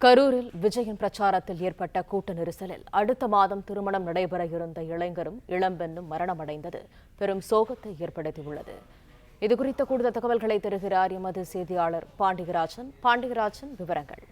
கரூரில் விஜயின் பிரச்சாரத்தில் ஏற்பட்ட கூட்ட நெரிசலில் அடுத்த மாதம் திருமணம் நடைபெற இருந்த இளைஞரும் இளம்பெண்ணும் மரணமடைந்தது. பெரும் சோகத்தை ஏற்படுத்தியுள்ளது. இதுகுறித்த கூடுதல் தகவல்களை தருகிறார் எமது செய்தியாளர் பாண்டியராஜன். பாண்டியராஜன் விவரங்கள்.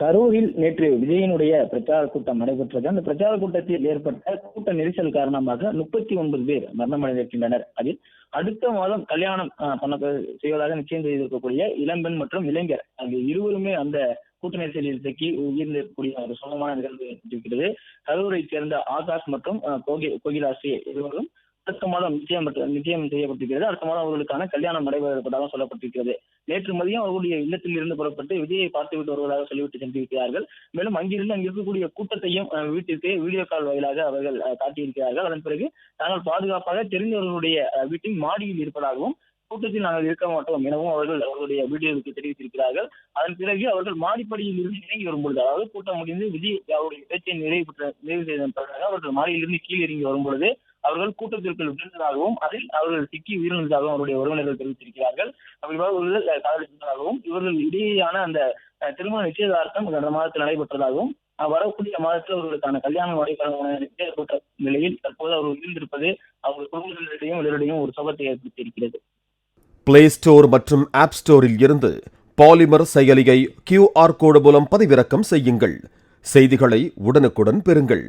கரூரில் நேற்று விஜயனுடைய பிரச்சார கூட்டம் நடைபெற்றது. அந்த பிரச்சார கூட்டத்தில் ஏற்பட்ட கூட்ட நெரிசல் காரணமாக முப்பத்தி ஒன்பது பேர் மரணமடைந்திருக்கின்றனர் அதில் அடுத்த மாதம் கல்யாணம் பண்ண செய்வதாக நிச்சயம் செய்திருக்கக்கூடிய இளம்பெண் மற்றும் இளைஞர் ஆகிய இருவருமே அந்த கூட்ட நெரிசலில் சிக்கி உயிர்ந்திருக்கக்கூடிய ஒரு சோகமான நிகழ்வு இருக்கிறது. கரூரை சேர்ந்த ஆகாஷ் மற்றும் அஹ், கோகி- இருவரும் அடுத்த மாதம் நிச்சயம் நிச்சயம் செய்யப்பட்டிருக்கிறது. அடுத்த மாதம் அவர்களுக்கான கல்யாணம் நடைபெறப்பட்டதாக சொல்லப்பட்டிருக்கிறது. நேற்று மதியம் அவர்களுடைய இல்லத்தில் இருந்து புறப்பட்டு விஜயை பார்த்துவிட்டு வருவதாக சொல்லிவிட்டு சென்றிருக்கிறார்கள். மேலும் அங்கிருந்து அங்கு இருக்கக்கூடிய கூட்டத்தையும் வீட்டிற்கு வீடியோ கால் வாயிலாக அவர்கள் காட்டியிருக்கிறார்கள். அதன் பிறகு நாங்கள் பாதுகாப்பாக தெரிந்தவர்களுடைய வீட்டின் மாடியில் இருப்பதாகவும் கூட்டத்தில் நாங்கள் இருக்க மாட்டோம் எனவும் அவர்கள் அவர்களுடைய வீடியோவுக்கு தெரிவித்திருக்கிறார்கள். அதன் பிறகு அவர்கள் மாடிப்படியில் இருந்து இறங்கி வரும்பொழுது அதாவது கூட்டம் முடிந்து விஜய் அவருடைய பேச்சை நிறைவு பெற்ற நிறைவு செய்த பிறகு அவர்கள் மாடியிலிருந்து கீழே இறங்கி வரும்பொழுது அவர்கள் கூட்டத்திற்குள் விழுந்ததாகவும் அதில் அவர்கள் சிக்கி உயிரிழந்ததாகவும் அவருடைய உறவினர்கள் தெரிவித்திருக்கிறார்கள். இவர்கள் காதலித்ததாகவும் இவர்கள் இடையேயான அந்த திருமண நிச்சயதார்த்தம் கடந்த மாதத்தில் நடைபெற்றதாகவும் வரக்கூடிய மாதத்தில் அவர்களுக்கான கல்யாணம் நடைபெற நிலையில் தற்போது அவர்கள் உயிர்ந்திருப்பது அவர்கள் குடும்பத்தினரிடையும் இவரிடையும் ஒரு சோகத்தை ஏற்படுத்தியிருக்கிறது. பிளே ஸ்டோர் மற்றும் ஆப் ஸ்டோரில் இருந்து பாலிமர் செயலியை கியூஆர் கோடு மூலம் பதிவிறக்கம் செய்யுங்கள். செய்திகளை உடனுக்குடன் பெறுங்கள்.